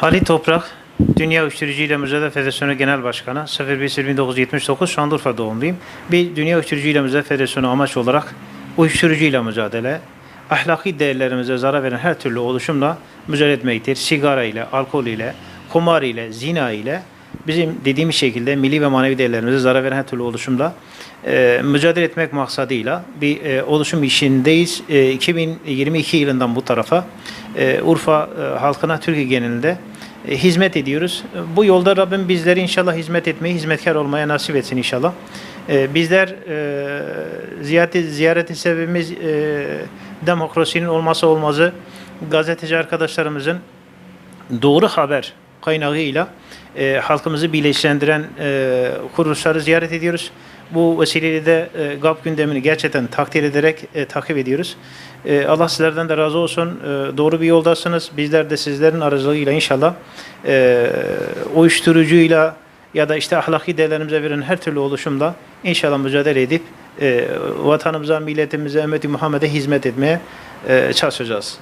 Halit Toprak, Dünya Uyuşturucu ile Mücadele Federasyonu Genel Başkanı, 01.1979 Şanlıurfa doğumluyum. Bir Dünya Uyuşturucu ile Mücadele Federasyonu amaç olarak uyuşturucu ile mücadele, ahlaki değerlerimize zarar veren her türlü oluşumla mücadele etmektir. Sigara ile, alkol ile, kumar ile, zina ile bizim dediğimiz şekilde milli ve manevi değerlerimize zarar veren her türlü oluşumla e, mücadele etmek maksadıyla bir e, oluşum işindeyiz. E, 2022 yılından bu tarafa e, Urfa e, halkına Türkiye genelinde e, hizmet ediyoruz. Bu yolda Rabbim bizleri inşallah hizmet etmeyi, hizmetkar olmaya nasip etsin inşallah. E, bizler e, ziyareti, ziyareti sebebimiz e, demokrasinin olması olmazı gazeteci arkadaşlarımızın doğru haber kaynağıyla e, halkımızı birleştiren e, kuruluşları ziyaret ediyoruz. Bu vesileyle de e, GAP gündemini gerçekten takdir ederek e, takip ediyoruz. E, Allah sizlerden de razı olsun. E, doğru bir yoldasınız. Bizler de sizlerin aracılığıyla inşallah e, uyuşturucuyla ya da işte ahlaki değerlerimize veren her türlü oluşumla inşallah mücadele edip e, vatanımıza, milletimize, ümmeti Muhammed'e hizmet etmeye e, çalışacağız.